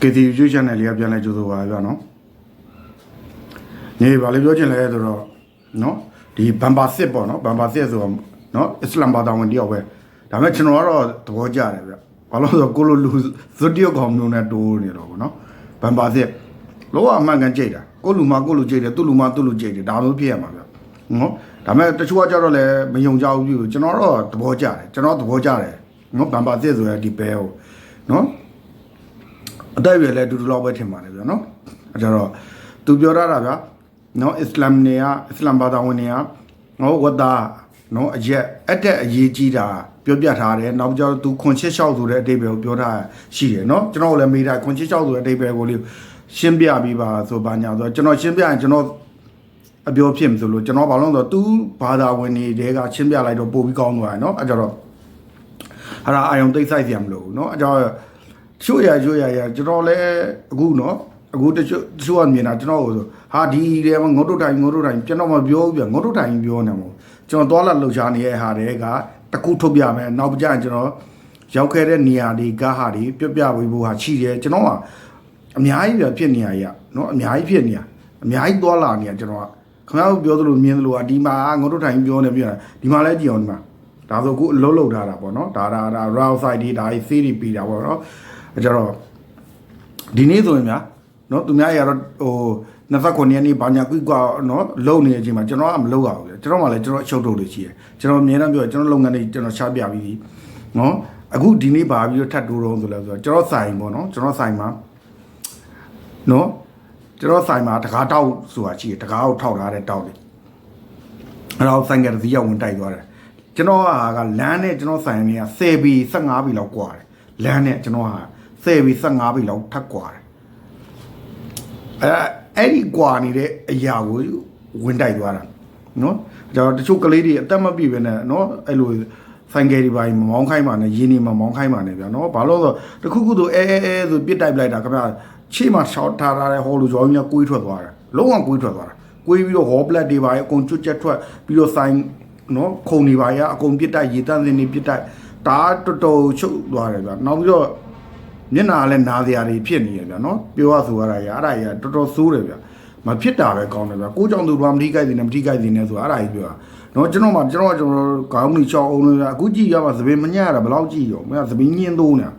KTV channel လေးကပြန်လဲကြိုးဆိုပါဗျာနော်နေပါလေပြောချင်လဲဆိုတော့နော်ဒီဘမ်ဘာစစ်ပေါ့နော်ဘမ်ဘာစစ်ဆိုတော့နော်အစ္စလာမ်ဘာသာဝင်တယောက်ပဲဒါပေမဲ့ကျွန်တော်ကတော့သဘောကျတယ်ဗျဘာလို့လဲဆိုတော့ကိုလိုလူဇွတ်တယောက်ကောင်မျိုးနဲ့တိုးနေတော့ဗောနော်ဘမ်ဘာစစ်လောကအမှန်ကန်ကြိတ်တာကိုလူမကိုလူကြိတ်တယ်သူ့လူမသူ့လူကြိတ်တယ်ဒါမျိုးဖြစ်ရမှာဗျနော်ဒါပေမဲ့တချို့ကကြတော့လည်းမယုံကြဘူးပြုကျွန်တော်တော့သဘောကျတယ်ကျွန်တော်သဘောကျတယ်နော်ဘမ်ဘာစစ်ဆိုရဒီဘဲဟိုနော် အတက်ရွယ်လည်းအတူတူလောက်ပဲထင်ပါတယ်ဗျာနော်အဲကြတော့သူပြောတာတာဗျာနော်အစ္စလာမ်နေကအစ္စလာမ်ဘာသာဝင်နေကနော်ဝတ်သားနော်အရက်အတက်အရေးကြီးတာပြောပြထားတယ်နောက်ကြတော့သူခွန်ချစ်လျှောက်ဆိုတဲ့အတိတ်ပဲကိုပြောထားရှိတယ်နော်ကျွန်တော်လည်းမေးတာခွန်ချစ်လျှောက်ဆိုတဲ့အတိတ်ပဲကိုလေးရှင်းပြပြီးပါဆိုပါညာဆိုကျွန်တော်ရှင်းပြရင်ကျွန်တော်အပြောဖြစ်မှာဆိုလို့ကျွန်တော်ဘာလို့လဲဆိုတော့ तू ဘာသာဝင်နေတဲကရှင်းပြလိုက်တော့ပို့ပြီးကောင်းသွားတယ်နော်အဲကြတော့အဲ့ဒါအာယုံတိတ်ဆိုင်ပြန်မလို့ဘူးနော်အဲကြတော့ ချို့ရချို့ရရကျွန်တော်လည်းအခုနော်အခုတချို့တချို့ကမြင်တာကျွန်တော်ကိုဆိုဟာဒီတယ်ငုတ်တုတ်တိုင်းငုတ်တုတ်တိုင်းကျွန်တော်မပြောဘူးပြငုတ်တုတ်တိုင်းပြောနေမှာကျွန်တော်သွားလာလှုပ်ရှားနေတဲ့ဟာတွေကတကူထုတ်ပြမယ်နောက်ကြရင်ကျွန်တော်ရောက်ခဲ့တဲ့နေရာတွေကဟာတွေပြပြဝေးဖို့ဟာရှိတယ်ကျွန်တော်ကအများကြီးပြဖြစ်နေရရနော်အများကြီးဖြစ်နေရအများကြီးသွားလာနေရကျွန်တော်ကခင်ဗျားတို့ပြောသလိုမြင်သလိုဟာဒီမှာငုတ်တုတ်တိုင်းပြောနေပြတာဒီမှာလည်းကြည့်အောင်ဒီမှာဒါဆိုကိုအလုံးလုံးထားတာပေါ့နော်ဒါဒါဒါ raw side တွေဒါကြီး theory ပြီးတာပေါ့နော် အဲကြတော့ဒီနေ့ဆိုရင်များနော်သူများရတော့ဟို29ရက်နေ့ဘာညာကွိကွာနော်လုံနေတဲ့အချိန်မှာကျွန်တော်ကမလုံရဘူးလေကျွန်တော်မှလည်းကျွန်တော်အချုပ်ထုတ်လို့ရှိရကျွန်တော်အမြဲတမ်းပြောကျွန်တော်လုပ်ငန်းတွေကျွန်တော်ရှားပြပြီးပြီနော်အခုဒီနေ့ပါပြီးတော့ထပ်တိုးတော့ဆိုလဲဆိုတော့ကျွန်တော်ဆိုင်ပေါ့နော်ကျွန်တော်ဆိုင်မှာနော်ကျွန်တော်ဆိုင်မှာတကားတောက်ဆိုတာရှိတယ်တကားကိုထောက်ထားတဲ့တောက်လေအဲ့တော့ဆိုင်ကတစ်စီးရောက်ဝင်တိုက်သွားတယ် ကျွန်တော်ဟာကလမ်းနဲ့ကျွန်တော်ဆိုင်နေက10ဘီ15ဘီလောက်กว่าတယ်လမ်းနဲ့ကျွန်တော်ဟာ 30ပြီး15ပြီလောက်ထပ်ကွာတယ်အဲအဲ့ဒီကွာနေတဲ့အရာကိုဝင်တိုက်သွားတာနော်ဒါတော့တချို့ကလေးတွေအသက်မပြည့်ပဲနဲ့နော်အဲ့လိုဆိုင်ကယ်ဒီပိုင်းမောင်းခိုင်းပါနဲ့ရင်းနေမှာမောင်းခိုင်းပါနဲ့ဗျာနော်ဘာလို့ဆိုတခုခုဆိုအဲအဲအဲဆိုပြစ်တိုက်လိုက်တာခင်ဗျာချေ့မှာရှောက်ထားတာတဲ့ဟောလူကြောင်းကြီးကွေးထွက်သွားတာလုံးဝကွေးထွက်သွားတာကွေးပြီးတော့ဟောဘလက်တွေပါအကုန်ကျွတ်ကျက်ထွက်ပြီးတော့ဆိုင်နော်ခုံနေပါရအကုန်ပြစ်တိုက်ရေတန်းစင်းနေပြစ်တိုက်ဒါတော်တော်ချုပ်သွားတယ်ဗျာနောက်ပြီးတော့ မျက်နာလည်းနားစရာတွေဖြစ်နေရဗျာနော်ပြောရဆိုရတာရအဲ့ဒါကြီးတော်တော်ဆိုးတယ်ဗျာမဖြစ်တာပဲကောင်းတယ်ဗျာကိုကြောင့်သူဘာမထိခိုက်နေမထိခိုက်နေဆိုတာအဲ့ဒါကြီးပြောတာနော်ကျွန်တော်မှကျွန်တော်ကကျွန်တော်ခေါင်းကြီးချောင်းအောင်လို့ဗျာအခုကြည့်ရမှာသပင်မညရတာဘယ်လောက်ကြည့်ရောမင်းသပင်ညင်းသုံးနေတာ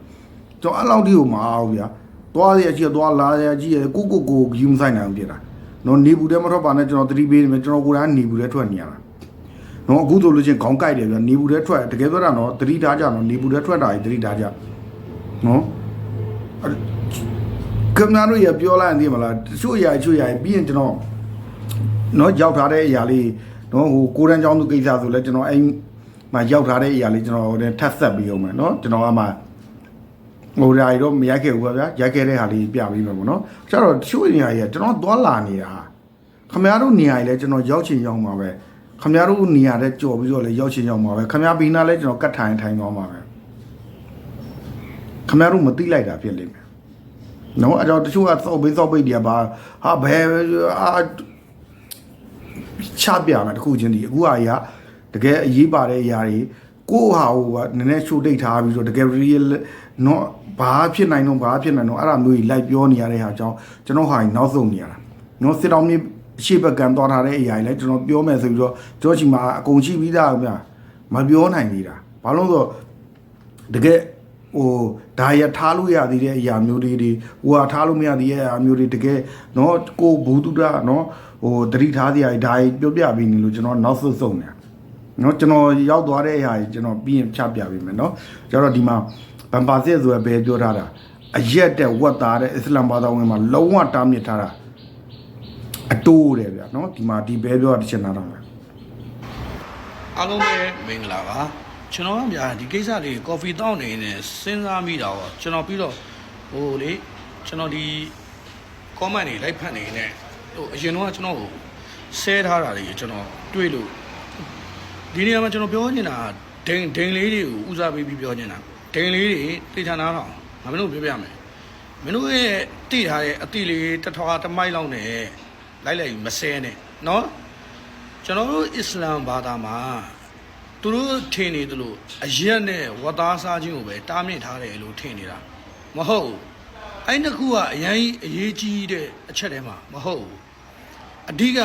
ကျွန်တော်အဲ့လောက်ထိကိုမအောင်ဗျာသွားရကြည့်သွားလာရကြည့်ရကိုကိုကိုယူမဆိုင်နိုင်ဘူးပြတာနော်နေဘူးတဲ့မထွက်ပါနဲ့ကျွန်တော်သတိပေးနေမယ်ကျွန်တော်ကိုယ်တိုင်နေဘူးတဲ့ထွက်နေရတာနော်အခုဆိုလို့ချင်းခေါင်းကိုက်တယ်ဗျနေဘူးတဲ့ထွက်တကယ်ပြောတာနော်သတိထားကြနော်နေဘူးတဲ့ထွက်တာကြီးသတိထားကြနော် ကမ္ဘာတို့ရပြောလိုက်ရင်သိမလားတချို့အရာတချို့အရာပြီးရင်ကျွန်တော်နော်ရောက်ထားတဲ့အရာလေးနော်ဟိုကိုရန်ချောင်းသူကိစ္စဆိုလဲကျွန်တော်အဲ့မှာရောက်ထားတဲ့အရာလေးကျွန်တော်ထပ်ဆက်ပြီးအောင်မယ်နော်ကျွန်တော်အမှဟိုဓာရီတော့မရိုက်ခဲ့ဘူးပါဗျာရိုက်ခဲ့တဲ့ဟာလေးပြပြီးမယ်ပေါ့နော်ကျတော့တချို့အရာကြီးကျွန်တော်သွားလာနေတာခမရတို့နေရာကြီးလဲကျွန်တော်ရောက်ချင်ရောက်မှာပဲခမရတို့နေရာတဲ့ကြော်ပြီးတော့လေရောက်ချင်ရောက်မှာပဲခမရဘီနာလဲကျွန်တော်ကတ်ထိုင်ထိုင်သွားမှာပဲ ခမရတို့မသိလိုက်တာဖြစ်လိမ့်မယ်နော်အဲ့တော့တချို့ကစောက်ပိတ်စောက်ပိတ်တွေကပါဟာဘယ်အာချပြမယ်တခုချင်းဒီအခုဟာကြီးကတကယ်အရေးပါတဲ့အရာတွေကိုယ့်ဟာဟိုကနည်းနည်းရှို့တိတ်ထားပြီးတော့တကယ် real နော်ဘာဖြစ်နိုင်တော့ဘာဖြစ်နိုင်တော့အဲ့ဒါမျိုးကြီးလိုက်ပြောနေရတဲ့ဟာကြောင့်ကျွန်တော်ဟာကြီးနောက်ဆုံးနေရတာနော်စစ်တောင်းမြေအရှိဘက်ကံသွားထားတဲ့အရာကြီးလဲကျွန်တော်ပြောမယ်ဆိုပြီးတော့ကြောချီမှာအကုန်ရှိပြီးသားဗျာမပြောနိုင်သေးတာဘာလို့လဲဆိုတော့တကယ် ဟိုဒါရထားလို့ရသေးတဲ့အရာမျိုးတွေဒီဟိုဟာထားလို့မရသေးတဲ့အရာမျိုးတွေတကယ်နော်ကိုဘူတုဒနော်ဟိုတတိထားစရာဒါကြီးပြောပြပြီးနေလို့ကျွန်တော်နောက်ဆုတ်ဆုံးနေနော်ကျွန်တော်ရောက်သွားတဲ့အရာကြီးကျွန်တော်ပြီးရင်ချပြပေးမယ်နော်ကျတော့ဒီမှာဗမ်ပါစစ်ဆိုရဘယ်ပြောထားတာအရက်တဲ့ဝတ်သားတဲ့အစ္စလာမ်ဘာသာဝင်မှာလုံးဝတားမြစ်ထားတာအတိုးတယ်ဗျာနော်ဒီမှာဒီဘဲပြောတာတစ်ချက်နားတော့မယ်အားလုံးပဲမင်္ဂလာပါ ကျွန်တော်ကဗျာဒီကိစ္စလေးကော်ဖီတောက်နေနေစဉ်းစားမိတာပေါ့ကျွန်တော်ပြီးတော့ဟိုလေကျွန်တော်ဒီ comment တွေလိုက်ဖတ်နေနေဟိုအရင်တော့ကျွန်တော်ကိုဆဲထားတာတွေကျွန်တော်တွေ့လို့ဒီနေရာမှာကျွန်တော်ပြောနေတာဒိန်ဒိန်လေးတွေကိုဦးစားပေးပြီးပြောနေတာဒိန်လေးတွေသိချာနာတော့ငါမင်းတို့ပြောပြမယ်မင်းတို့ရဲ့တိထားတဲ့အတိလေးတစ်ထွားတစ်မိုက်လောက်နဲ့လိုက်လိုက်မဆဲနဲ့နော်ကျွန်တော်တို့အစ္စလာမ်ဘာသာမှာ သူတို့ထင်နေတယ်လို့အရက်နဲ့ဝတ်သားစားခြင်းကိုပဲတားမြစ်ထားတယ်လို့ထင်နေတာမဟုတ်ဘူးအဲ့နှစ်ခုကအရင်အရေးကြီးတဲ့အချက်ထဲမှာမဟုတ်ဘူးအဓိက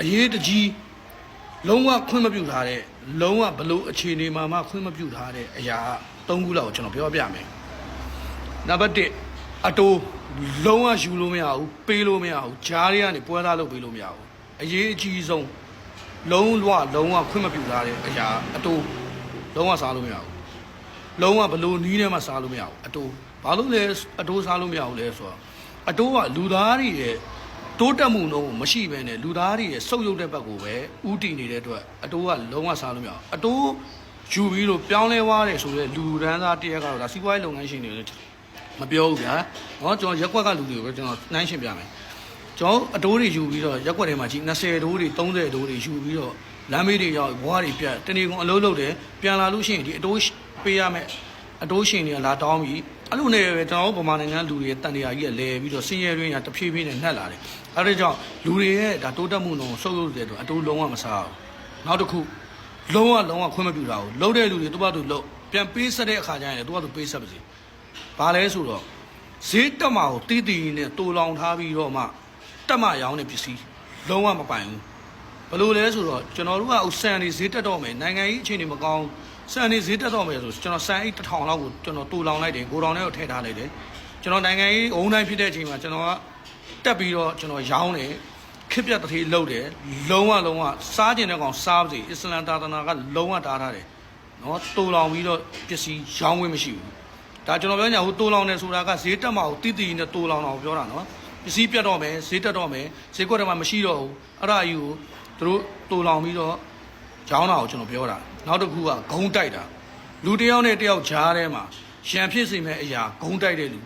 အရေးတကြီးလုံးဝခွင့်မပြုထားတဲ့လုံးဝဘလို့အခြေအနေမှာမှခွင့်မပြုထားတဲ့အရာ၃ခုလောက်ကိုကျွန်တော်ပြောပြမယ်နံပါတ်1အတိုးလုံးဝယူလို့မရဘူးပေးလို့မရဘူးဂျားတွေကနေပွဲသားလုပ်ပေးလို့မရဘူးအရေးအကြီးဆုံး လုံးဝလုံးဝခွင့်မပြုထားတဲ့အရာအတူလုံးဝစားလို့မရဘူးလုံးဝဘလို့နီးနဲ့မှစားလို့မရဘူးအတူဘာလို့လဲအတူစားလို့မရဘူးလဲဆိုတော့အတူကလူသားတွေရဲ့တိုးတက်မှုတော့မရှိဘဲနဲ့လူသားတွေရဲ့စုပ်ယုပ်တဲ့ဘက်ကိုပဲဥတည်နေတဲ့အတွက်အတူကလုံးဝစားလို့မရဘူးအတူယူပြီးတော့ပြောင်းလဲသွားတယ်ဆိုတော့လူရန်သားတရက်ကတော့ဒါစီးပွားရေးလုပ်ငန်းရှင်တွေမပြောဘူးဗျာ။ဟောကျွန်တော်ရက်ွက်ကလူတွေကိုပဲကျွန်တော်နှိုင်းရှင်းပြမယ်။ ကျွန်တော်အတိုးတွေယူပြီးတော့ရက်ကွက်ထဲမှာကြီး20တိုးတွေ30တိုးတွေယူပြီးတော့လမ်းမေးတွေရောက်ဘွားတွေပြတ်တနေကုန်အလုပ်လုပ်တယ်ပြန်လာလို့ရှိရင်ဒီအတိုးပေးရမယ်အတိုးရှင်တွေကလာတောင်းပြီးအဲ့လိုနဲ့ပဲကျွန်တော်တို့ဗမာနိုင်ငံလူတွေရဲ့တန်တရားကြီးကလဲပြီးတော့စင်ရဲတွင်းကတဖြည်းဖြည်းနဲ့နှက်လာတယ်အဲ့ဒါကြောင့်လူတွေရဲ့ဒါတိုးတက်မှုနှုန်းဆုပ်ယုပ်တဲ့အတွက်အတိုးလုံးဝမစားဘူးနောက်တစ်ခုလုံးဝလုံးဝခွင့်မပြုတာဘူးလုံးတဲ့လူတွေသူ့ဘာသူလုံးပြန်ပေးဆက်တဲ့အခါကျရင်လည်းသူ့ဘာသူပေးဆက်ပါစေဘာလဲဆိုတော့ဈေးတက်မှာကိုတီးတီးနဲ့တူလောင်ထားပြီးတော့မှ တက်မရောင်းတဲ့ပစ္စည်းလုံးဝမပိုင်ဘူးဘယ်လိုလဲဆိုတော့ကျွန်တော်တို့ကဥစံနေဈေးတက်တော့မယ်နိုင်ငံကြီးအခြေအနေမကောင်းစံနေဈေးတက်တော့မယ်ဆိုကျွန်တော်စံအိတ်တစ်ထောင်လောက်ကိုကျွန်တော်တူလောင်လိုက်တယ်ဂိုတောင်ထဲကိုထည့်ထားလိုက်တယ်ကျွန်တော်နိုင်ငံကြီးအုံတိုင်းဖြစ်တဲ့အချိန်မှာကျွန်တော်ကတက်ပြီးတော့ကျွန်တော်ရောင်းတယ်ခစ်ပြတ်တစ်ထေးလှုပ်တယ်လုံးဝလုံးဝစားကျင်တဲ့ကောင်စားပါစေအစ္စလမ်သာသနာကလုံးဝတားထားတယ်နော်တူလောင်ပြီးတော့ပစ္စည်းရောင်းခွင့်မရှိဘူးဒါကျွန်တော်ပြောညာဟိုတူလောင်တယ်ဆိုတာကဈေးတက်မှာကိုတိတိနဲ့တူလောင်တာကိုပြောတာနော် ပစ္စည်းပြတ်တော့မယ်ဈေးတက်တော့မယ်ဈေးကွက်ထဲမှာမရှိတော့ဘူးအဲ့ဒါအယူကိုသူတို့တူလောင်ပြီးတော့ကျောင်းတာကိုကျွန်တော်ပြောတာနောက်တစ်ခုကဂုံတိုက်တာလူတစ်ယောက်နဲ့တစ်ယောက်ကြားထဲမှာရန်ဖြစ်စေမဲ့အရာဂုံတိုက်တဲ့လူ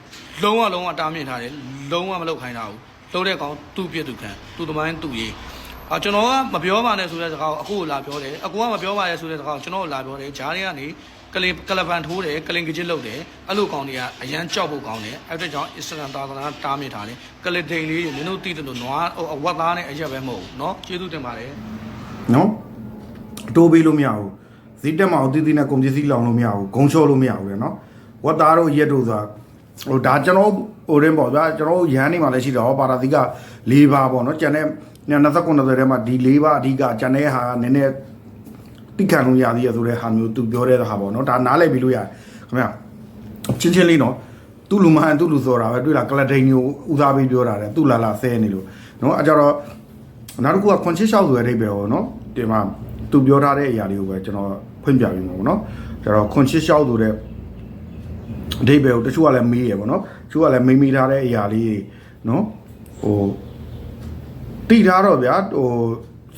လုံးဝလုံးဝတားမြစ်ထားတယ်လုံးဝမလုပ်ခိုင်းတာဘူးလုံးတဲ့ကောင်သူ့ပြစ်သူခံသူ့သမိုင်းသူ့ရေးအာကျွန်တော်ကမပြောပါနဲ့ဆိုတဲ့စကားကိုအခုလာပြောတယ်အခုကမပြောပါရဲ့ဆိုတဲ့စကားကိုကျွန်တော်လာပြောတယ်ဂျားတွေကနေ ကလင်ကလပန်ထိုးတယ်ကလင်ကကြစ်လုပ်တယ်အဲ့လိုကောင်တွေကအရန်ကြောက်ဖို့ကောင်းတယ်အဲ့ဒါကြောင့်အစ္စလမ်သာသနာတားမြစ်ထားတယ်ကလင်ဒိန်လေးတွေမင်းတို့သိတယ်လို့နွားဟိုအဝတ်သားနဲ့အရက်ပဲမဟုတ်ဘူးเนาะကျေးဇူးတင်ပါတယ် နော်အတိုးပေးလို့မရဘူးဈေးတက်မအောင်တည်တည်နဲ့ကုန်ပစ္စည်းလောင်လို့မရဘူးဂုံချော့လို့မရဘူးလေနော်ဝတ်သားတို့ရက်တို့ဆိုတာဟိုဒါကျွန်တော်ဟိုရင်းပေါ့ဗျာကျွန်တော်ရန်နေမှာလည်းရှိတော့ပါရာသီက၄ပါးပေါ့နော်ကျန်တဲ့29ထဲမှာဒီ၄ပါးအဓိကကျန်တဲ့ဟာကနည်းနည်း တိခံလို့ရသေးရဆိုတဲ့ဟာမျိုးသူပြောတဲ့ဟာပေါ့နော်ဒါနားလည်ပြီးလို့ရတယ်ခင်ဗျာချင်းချင်းလေးနော်သူ့လူမဟန်သူ့လူဆိုတာပဲတွေ့လားကလဒိန်ကိုဦးစားပေးပြောတာတဲ့သူ့လာလာဆဲနေလို့နော်အကြတော့နောက်တစ်ခုကခွန်ချစ်လျှောက်ဆိုတဲ့အိဗယ်ပေါ့နော်ဒီမှာသူပြောထားတဲ့အရာလေးကိုပဲကျွန်တော်ဖွင့်ပြပေးမှာပေါ့နော်ကျတော့ခွန်ချစ်လျှောက်ဆိုတဲ့အဓိပ္ပာယ်ကိုတချို့ကလည်းမေးရပေါ့နော်တချို့ကလည်းမေးမိထားတဲ့အရာလေးတွေနော်ဟိုတိထားတော့ဗျာဟို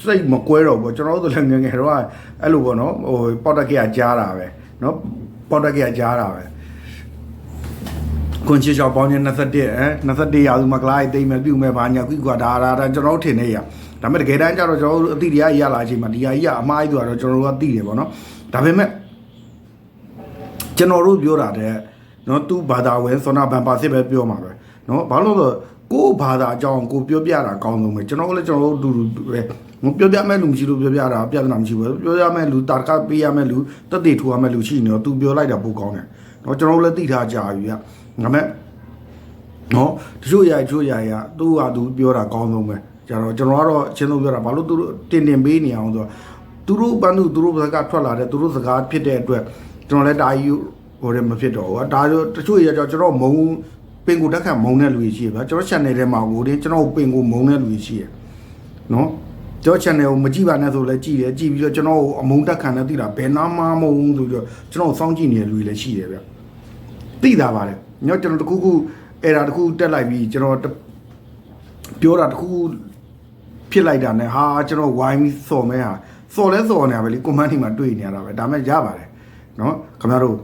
စိတ်မကွဲတော့ဘူးကျွန်တော်တို့လည်းငယ်ငယ်တော့အဲ့လိုပေါ့နော်ဟိုပေါတက်ကရကြားတာပဲနော်ပေါတက်ကရကြားတာပဲခွန်ချစ်လျှောက်ပေါင်းချင်း21အဲ21ရာစုမှာကလာတိတ်မဲ့ပြုတ်မဲ့ဘာညာကွီကွာဒါဒါဒါကျွန်တော်တို့ထင်နေရဒါပေမဲ့တကယ်တမ်းကျတော့ကျွန်တော်တို့အတိတရားရလာအချိန်မှာဒီဟာကြီးကအမားကြီးဆိုတော့ကျွန်တော်တို့ကသိတယ်ပေါ့နော်ဒါပေမဲ့ကျွန်တော်တို့ပြောတာတဲ့နော်သူ့ဘာသာဝင်စောနာဘန်ပါစစ်ပဲပြောမှာပဲနော်ဘာလို့လဲဆိုတော့ ကိုယ့်ဘာသာအကြောင်းကိုပြောပြတာအကောင်းဆုံးပဲကျွန်တော်ကလည်းကျွန်တော်တို့အတူတူပဲပြောပြမဲ့လူမရှိလို့ပြောပြတာပြဿနာမရှိဘူးပြောရမဲ့လူတာကပေးရမဲ့လူတက်တေထူရမဲ့လူရှိနေတော့သူပြောလိုက်တာပိုကောင်းတယ်နော်ကျွန်တော်တို့လည်းသိထားကြပြီကဒါပေမဲ့နော်တချို့ရတချို့ရရသူ့ဟာသူပြောတာကောင်းဆုံးပဲကျတော့ကျွန်တော်ကတော့အချင်းဆုံးပြောတာဘာလို့သူတို့တင်တင်ပေးနေအောင်ဆိုတော့သူတို့ဘန်းသူသူတို့ဘက်ကထွက်လာတဲ့သူတို့စကားဖြစ်တဲ့အတွက်ကျွန်တော်လည်းတာကြီးဟိုလည်းမဖြစ်တော့ဘူးဒါဆိုတချို့ရကျကျွန်တော်မုံ ပင်ကိုတက်ခတ်မုံတဲ့လူကြီးရှိရဗျာကျွန်တော် channel ထဲမှာဟိုတင်းကျွန်တော်ပင်ကိုမုံတဲ့လူကြီးရှိရနော်ကျွန်တော် channel ကိုမကြည့်ပါနဲ့ဆိုလည်းကြည့်တယ်ကြည့်ပြီးတော့ကျွန်တော်အမုံတက်ခံနဲ့သိတာဘယ်နာမှမဟုတ်ဆိုတော့ကျွန်တော်စောင့်ကြည့်နေတဲ့လူကြီးလည်းရှိတယ်ဗျသိတာပါတယ်ညောကျွန်တော်တခုခုအဲ့ဒါတခုတက်လိုက်ပြီးကျွန်တော်တပြောတာတခုခုဖြစ်လိုက်တာနဲ့ဟာကျွန်တော်ဝိုင်းပြီးစော်မဲဟာစော်လဲစော်နေရပဲလေကွန်မန့်ထိမှာတွေ့နေရတာပဲဒါမဲ့ရပါတယ်နော်ခင်ဗျားတို့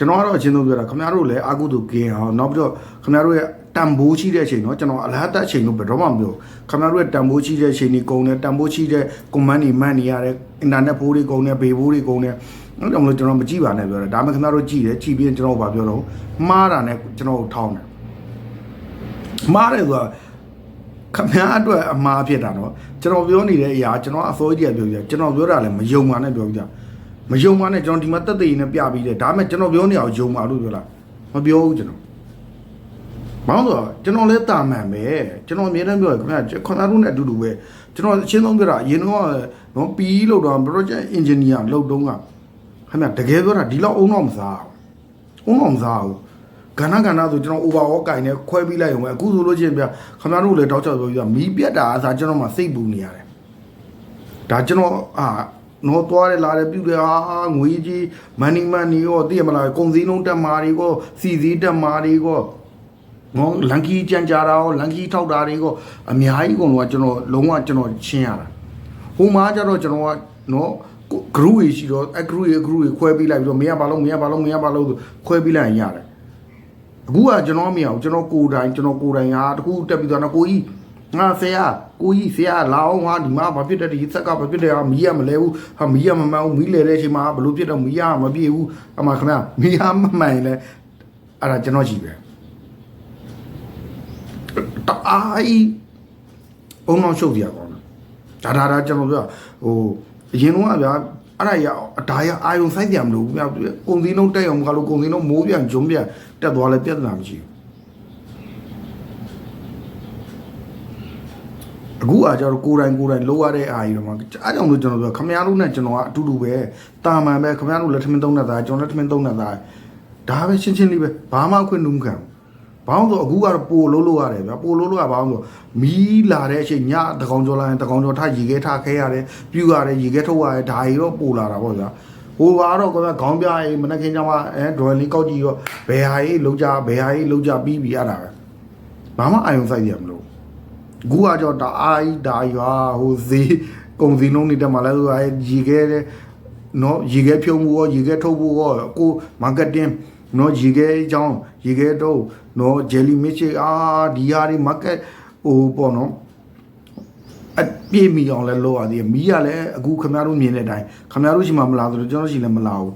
ကျွန်တော်ကတော့အချင်းဆုံးပြောတာခင်ဗျားတို့လည်းအာကုတုကင်းအောင်နောက်ပြီးတော့ခင်ဗျားတို့ရဲ့တန်ဖိုးရှိတဲ့အချိန်เนาะကျွန်တော်အလားတက်အချိန်လို့ဘယ်တော့မှမပြောခင်ဗျားတို့ရဲ့တန်ဖိုးရှိတဲ့အချိန်นี่ကုန်တယ်တန်ဖိုးရှိတဲ့ကွန်မန့်นี่မှတ်နေရတယ်အင်တာနက်ဖိုးတွေကုန်တယ်ဘေဖိုးတွေကုန်တယ် အဲ့တော့မလို့ကျွန်တော်မကြည့်ပါနဲ့ပြောတယ်ဒါမှခင်ဗျားတို့ကြည့်တယ်ကြည့်ပြီးရင်ကျွန်တော်ဘာပြောတော့မှားတာနဲ့ကျွန်တော်ထောင်းတယ်မှားတယ်ဆိုတာခင်ဗျားအတွက်အမှားဖြစ်တာနော်ကျွန်တော်ပြောနေတဲ့အရာကျွန်တော်အစိုးရပြောပြကျွန်တော်ပြောတာလည်းမယုံပါနဲ့ပြောပြ မယုံပါနဲ့ကျွန်တော်ဒီမှာတက်တည်နေပြပြီးတယ်ဒါမှကျွန်တော်ပြောနေအောင်ယုံပါလို့ပြောလားမပြောဘူးကျွန်တော်ဘာလို့လဲဆိုတော့ကျွန်တော်လည်းတာမန်ပဲကျွန်တော်အမြဲတမ်းပြောရခင်ဗျာခွန်သားတို့နဲ့အတူတူပဲကျွန်တော်အချင်းဆုံးပြောတာအရင်တော့နော် PE လောက်တော့ project engineer လောက်တုန်းကခင်ဗျာတကယ်ပြောတာဒီလောက်အုံတော့မစားဘူးအုံတော့မစားဘူးကဏ္ဍကဏ္ဍဆိုကျွန်တော် overall ကင်နေခွဲပြီးလိုက်အောင်ပဲအခုဆိုလို့ချင်းဗျာခင်ဗျားတို့လည်းတောက်ချောက်ပြောပြမီးပြတ်တာအစားကျွန်တော်မှစိတ်ပူနေရတယ်ဒါကျွန်တော်အာ နော်သွားတယ်လာတယ်ပြုတယ်ဟာငွေကြီးမန်နီမန်နီရောသိရမလားကုန်စည်နှုန်းတက်မာတွေကိုစီစည်းတက်မာတွေကိုနော်လန်ကီကြံကြတာရောလန်ကီထောက်တာတွေကောအများကြီးကုန်တော့ကျွန်တော်လုံးဝကျွန်တော်ချင်းရတာဟိုမှာကျတော့ကျွန်တော်ကနော် group ကြီးရှိတော့အ group ကြီး group ကြီးခွဲပြီးလိုက်ပြီးတော့မင်းကဘာလို့မင်းကဘာလို့မင်းကဘာလို့ဆိုခွဲပြီးလိုက်ရင်ရတယ်အခုကကျွန်တော်မရအောင်ကျွန်တော်ကိုယ်တိုင်ကျွန်တော်ကိုယ်တိုင်ဟာတခုတက်ပြီးတော့နော်ကိုကြီး ငါဆရာကိုကြီးဆရာလာအောင်ဟာဒီမှာဘာဖြစ်တဲ့ဒီဆက်ကဘာဖြစ်တဲ့ဟာမီးရမလဲဘူးဟာမီးရမမှန်ဘူးမီးလဲတဲ့အချိန်မှာဘလို့ဖြစ်တော့မီးရမပြေဘူးအမှခင်ဗျမီးရမမှန်ရင်လဲအဲ့ဒါကျွန်တော်ကြည့်ပဲတအားကြီးဘုံအောင်ရှုပ်ပြရကောင်းတယ်ဒါဒါဒါကျွန်တော်ပြောဟိုအရင်တော့ကဗျာအဲ့ဒါရအဒါရအာယုံဆိုင်ပြန်မလို့ဗျာကုံစင်းလုံးတက်အောင်ကလို့ကုံစင်းလုံးမိုးပြန်ဂျုံပြန်တက်သွားလဲပြဿနာမရှိဘူး အခုအားကျတော့ကိုယ်တိုင်ကိုယ်တိုင်လိုရတဲ့အာကြီးတော့မှအားကြောင့်လို့ကျွန်တော်ပြောခမရတို့နဲ့ကျွန်တော်ကအတူတူပဲတာမန်ပဲခမရတို့လက်ထမင်းသုံးတဲ့သားကျွန်တော်လက်ထမင်းသုံးတဲ့သားဒါပဲရှင်းရှင်းလေးပဲဘာမှအခွင့်လုံးမခံဘူးဘာလို့ဆိုအခုကတော့ပိုလို့လို့ရတယ်ဗျာပိုလို့လို့ရဘာလို့ဆိုမီးလာတဲ့အချိန်ညတကောင်ကျော်လာရင်တကောင်ကျော်ထားရေခဲထားခဲရတယ်ပြူရတယ်ရေခဲထုတ်ရတယ်ဒါကြီးတော့ပိုလာတာပေါ့ဗျာဟိုကတော့ကောခေါင်းပြရေးမနက်ခင်းကျမှအဲဒရိုင်လေးကောက်ကြည့်ရောဘယ်ဟာကြီးလုံးကြဘယ်ဟာကြီးလုံးကြပြီးပြီးရတာပဲဘာမှအာယုံစိုက်ရမလို့အ ခုကကြောဒါအာကြီးဒါရွာဟိုဈေးကုံစင်းလုံးနေတက်မှလဲဆိုအဲရေခဲတဲ့နော်ရေခဲဖြုံးမှုရောရေခဲထုတ်ဖို့ရောကိုမာကတ်တင်းနော်ရေခဲအကြောင်းရေခဲတော့နော်ဂျယ်လီမစ်ချအာဒီဟာဒီမာကတ်ဟိုပေါ့နော်အပြေးမီအောင်လဲလောရသေးတယ်မီးကလည်းအခုခမရတို့မြင်တဲ့အတိုင်းခမရတို့ရှိမှမလာသလိုကျွန်တော်ရှိလည်းမလာဘူး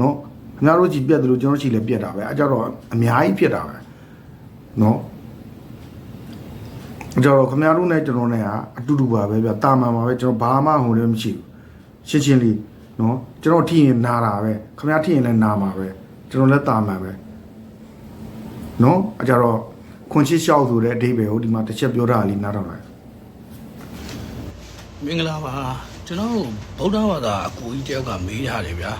နော်ခမရတို့ကြည့်ပြတ်တယ်လို့ကျွန်တော်ရှိလည်းပြတ်တာပဲအဲကြတော့အများကြီးဖြစ်တာပဲနော် ကြတော့ခမရတို့နဲ့ကျွန်တော်နဲ့ကအတူတူပါပဲဗျတာမန်ပါပဲကျွန်တော်ဘာမှဟိုလည်းမရှိဘူးရှင်းရှင်းလေးနော်ကျွန်တော်ထိရင်နာတာပဲခမရထိရင်လည်းနာမှာပဲကျွန်တော်လည်းတာမန်ပဲနော်အကြတော့ခွန်ချစ်လျှောက်ဆိုတဲ့အဓိပ္ပာယ်ကိုဒီမှာတစ်ချက်ပြောတာလေးနားတော့လိုက်မင်္ဂလာပါကျွန်တော်ဗုဒ္ဓဘာသာအကူကြီးတယောက်ကမေးထားတယ်ဗျာ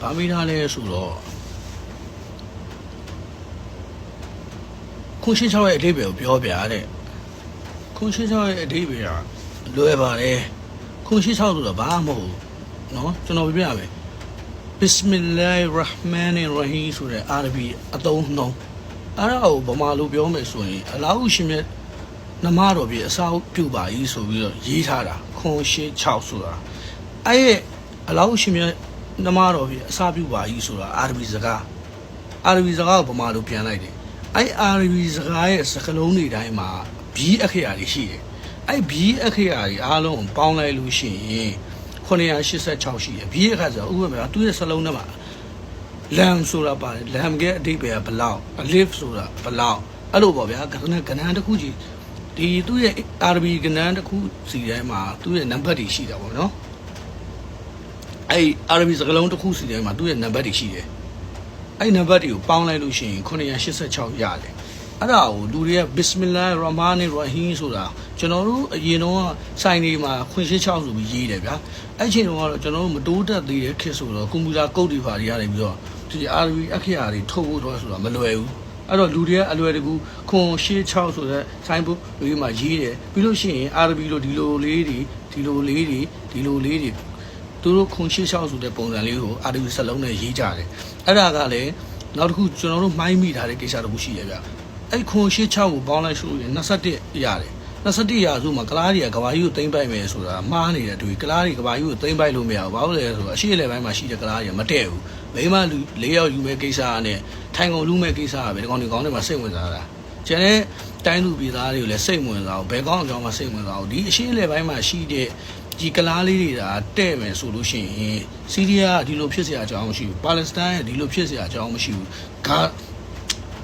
ဘာမေးထားလဲဆိုတော့ ခွန်ရှိချောက်ရဲ့အဓိပ္ပာယ်ကိုပြောပြတဲ့ခွန်ရှိချောက်ရဲ့အဓိပ္ပာယ်ကလွယ်ပါတယ်ခွန်ရှိချောက်ဆိုတော့ဘာမှမဟုတ်ဘူးเนาะကျွန်တော်ပြပြမယ် Bismillahir Rahmanir Rahim ဆိုတဲ့အာရဘီအသုံးနှုန်းအဲ့ဒါကိုဗမာလိုပြောမယ်ဆိုရင်အလာဟုရှင်မြတ်နမတော်ပြအစာပြုပါကြီးဆိုပြီးတော့ရေးထားတာခွန်ရှင်း6ဆိုတာအဲ့ရဲ့အလာဟုရှင်မြတ်နမတော်ပြအစာပြုပါကြီးဆိုတာအာရဘီစကားအာရဘီစကားကိုဗမာလိုပြန်လိုက်တယ် အဲ့အာရဘီစကားရဲ့စကားလုံးတွေတိုင်းမှာဘီအခရာတွေရှိတယ်အဲ့ဘီအခရာတွေအားလုံးကိုပေါင်းလိုက်လို့ရှိရင်986ရှိတယ်ဘီအခါဆိုဥပမာသူ့ရဲ့စလုံးထဲမှာလမ်ဆိုတာပါတယ်လမ်ရဲ့အဓိပ္ပာယ်ကဘလောက်အလစ်ဆိုတာဘလောက်အဲ့လိုပေါ့ဗျာကဏ္ဍကဏ္ဍတစ်ခုကြီးဒီသူ့ရဲ့အာရဘီကဏ္ဍတစ်ခုစီထဲမှာသူ့ရဲ့နံပါတ်တွေရှိတာပေါ့နော်အဲ့အာရဘီစကားလုံးတစ်ခုစီထဲမှာသူ့ရဲ့နံပါတ်တွေရှိတယ် အဲ့နံပါတ်တွေကိုပေါင်းလိုက်လို့ရှိရင်986ရတယ်အဲ့ဒါကိုလူတွေကဘစ်မလာရမာနီရဟင်းဆိုတာကျွန်တော်တို့အရင်တော့စိုင်းတွေမှာခွင့်ရှိ6ဆိုပြီးရေးတယ်ဗျာအဲ့ချိန်တုန်းကတော့ကျွန်တော်တို့မတိုးတက်သေးတဲ့ခေတ်ဆိုတော့ကွန်ပျူတာကုတ်တွေပါတွေရတယ်ပြီးတော့ဒီအာရဘီအခရာတွေထုတ်ဖို့တော့ဆိုတာမလွယ်ဘူးအဲ့တော့လူတွေကအလွယ်တကူခွန်ရှိ6ဆိုတဲ့စိုင်းဘုတ်တွေမှာရေးတယ်ပြီးလို့ရှိရင်အာရဘီလိုဒီလိုလေးတွေဒီလိုလေးတွေဒီလိုလေးတွေ သူတို့ခွန်ရှိလျှောက်ဆိုတဲ့ပုံစံလေးကိုအာဒီစလုံးနဲ့ရေးကြတယ်အဲ့ဒါကလည်းနောက်တစ်ခုကျွန်တော်တို့မိုင်းမိထားတဲ့ကိစ္စတစ်ခုရှိရဗျအဲ့ခွန်ရှိ6ကိုပေါင်းလိုက်ဆိုရင်21ရတယ်21ရာစုမှာကလားတွေကကဘာကြီးကိုသိမ့်ပိုက်မယ်ဆိုတာမှားနေတဲ့တူကလားတွေကဘာကြီးကိုသိမ့်ပိုက်လို့မရဘူးဘာလို့လဲဆိုတော့အရှိလေပိုင်းမှာရှိတဲ့ကလားတွေကမတည့်ဘူးမိမလူ၄ယောက်ယူမဲ့ကိစ္စနဲ့ထိုင်ကုန်လူမဲ့ကိစ္စကပဲဒီကောင်ဒီကောင်တွေမှာစိတ်ဝင်စားတာကျန်တဲ့တိုင်းသူပြည်သားတွေကိုလည်းစိတ်ဝင်စားအောင်ဘယ်ကောင်းအကြောင်းမှစိတ်ဝင်စားအောင်ဒီအရှိလေပိုင်းမှာရှိတဲ့ ဒီကလားလေးတွေဒါတဲ့မယ်ဆိုလို့ရှိရင်စီးရီးယားကဒီလိုဖြစ်เสียအကြောင်းမရှိဘူးပါလက်စတိုင်းကဒီလိုဖြစ်เสียအကြောင်းမရှိဘူးဂါ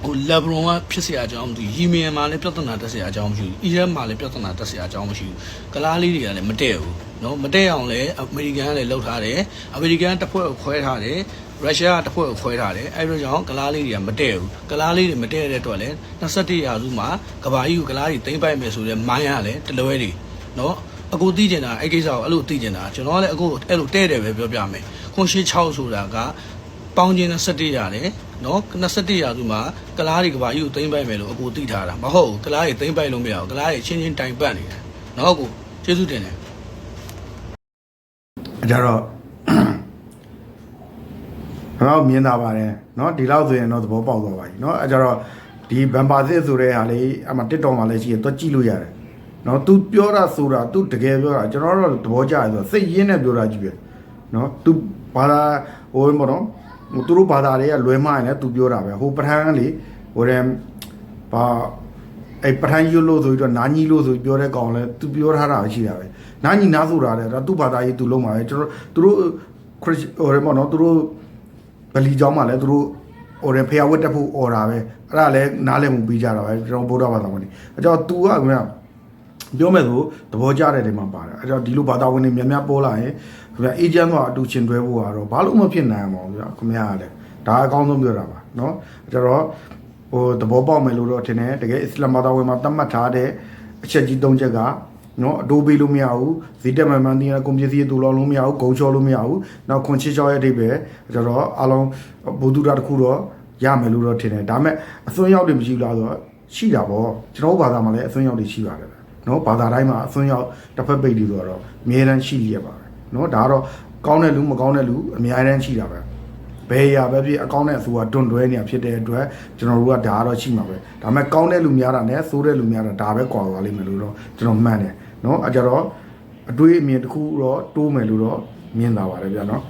ဟိုလက်ဘရွန်ကဖြစ်เสียအကြောင်းမသိဘူးယီမင်မှာလည်းပြဿနာတက်เสียအကြောင်းမရှိဘူးအီရတ်မှာလည်းပြဿနာတက်เสียအကြောင်းမရှိဘူးကလားလေးတွေကလည်းမတဲ့ဘူးเนาะမတဲ့အောင်လည်းအမေရိကန်ကလည်းလှုပ်ထားတယ်အမေရိကန်တပ်ဖွဲ့ကိုခွဲထားတယ် ရုရှားကတစ်ဖွဲ့ကိုခွဲထားတယ်အဲ့လိုကြောင့်ကလားလေးတွေကမတည့်ဘူးကလားလေးတွေမတည့်တဲ့အတွက်လည်း21ရာစုမှာကဘာကြီးကိုကလားတွေတိမ့်ပိုက်မယ်ဆိုတဲ့မိုင်းရလည်းတလွဲတွေနော် အကူသိကျင်တာအဲ့ကိစ္စကိုအဲ့လိုသိကျင်တာကျွန်တော်ကလည်းအခုအဲ့လိုတဲ့တယ်ပဲပြောပြမယ်ခွန်ရှိ6ဆိုတာကပေါင်းချင်း21ရတယ်နော်21ရာစုမှာကလားတွေကဘာကြီးကိုတိမ့်ပိုက်မယ်လို့အကူသိထားတာမဟုတ်ဘူးကလားတွေတိမ့်ပိုက်လို့မရဘူးကလားတွေချင်းချင်းတိုင်ပတ်နေတယ်နော်အကူကျေးဇူးတင်တယ် ကြတော့တော့မြင်တာပါတယ်เนาะဒီလောက်ဆိုရင်တော့သဘောပေါက်သွားပါပြီเนาะအဲကြတော့ဒီဘန်ပါစစ်ဆိုတဲ့ဟာလေးအမှ TikTok မှာလည်းရှိရင်တော့ကြည့်လို့ရတယ် နော် तू ပြောတာဆိုတာ तू တကယ်ပြောတာကျွန်တော်တော့သဘောကျတယ်ဆိုတော့စိတ်ရင်းနဲ့ပြောတာကြည့်ပြနော် तू ဘာသာဟိုဘောနော်ဟိုသူတို့ဘာသာတွေကလွဲမှားနေတယ် तू ပြောတာပဲဟိုပထန်းလေဟိုတဲ့ဘာအဲ့ပထန်းယူလို့ဆိုပြီးတော့နာညီလို့ဆိုပြောတဲ့ကောင်လဲ तू ပြောထားတာရှိတာပဲနာညီနာဆိုတာလဲဒါ तू ဘာသာရေး तू လုံးပါပဲကျွန်တော်သူတို့ခရစ်ဟိုဘောနော်သူတို့ဗလီကျောင်းမှာလဲသူတို့ဟိုရင်ဖျားဝတ်တက်ဖို့អော်တာပဲအဲ့ဒါလဲနားလည်မှုပြီးကြတာပဲကျွန်တော်ဗုဒ္ဓဘာသာဝင်နေအကြောင်း तू ကခင်ဗျာ ပြောမယ်ဆိုသဘောကျတဲ့နေရာမှာပါတယ်အဲ့တော့ဒီလိုဘာသာဝင်တွေများများပေါ်လာရင်ခင်ဗျာအေဂျင့်တော့အတူချင်းတွဲဖို့ကတော့ဘာလို့မဖြစ်နိုင်မှာဗျာခင်ဗျာကလည်းဒါအကောင်းဆုံးပြောတာပါเนาะအဲ့တော့ဟိုသဘောပေါက်မယ်လို့တော့ထင်တယ်တကယ်အစ္စလာမ်ဘာသာဝင်မှာသတ်မှတ်ထားတဲ့အချက်ကြီး၃ချက်ကနော်အတိုးပေးလို့မရဘူးဇီတက်မှန်မှန်တင်းကွန်ပျူတာတူလောလို့မရဘူးဂုံချောလို့မရဘူးနောက်ခွန်ချစ်ချောရဲ့အဓိပ္ပာယ်ကျတော့အလုံးဘုဒ္ဓတာတစ်ခုတော့ရမယ်လို့တော့ထင်တယ်ဒါပေမဲ့အစွန်းရောက်တွေမရှိဘူးလားဆိုတော့ရှိတာပေါ့ကျွန်တော်တို့ဘာသာမှာလည်းအစွန်းရောက်တွေရှိပါတယ် နော်ဘာသာတိုင်းမှာအစွန်းရောက်တစ်ဖက်ပိတ်တွေဆိုတော့အများတန်းရှိရပါပဲနော်ဒါကတော့ကောင်းတဲ့လူမကောင်းတဲ့လူအများတန်းရှိတာပဲဘယ်ရာပဲဖြစ်အကောင်းတဲ့အဆိုကတွန့်တွဲနေတာဖြစ်တဲ့အတွက်ကျွန်တော်တို့ကဒါကတော့ရှိမှာပဲဒါပေမဲ့ကောင်းတဲ့လူများတာနဲ့ဆိုးတဲ့လူများတာဒါပဲကွာသွားလိမ့်မယ်လို့တော့ကျွန်တော်မှန်တယ်နော်အဲကြတော့အတွေးအမြင်တစ်ခုတော့တိုးမယ်လို့တော့မြင်တာပါတယ်ဗျာနော်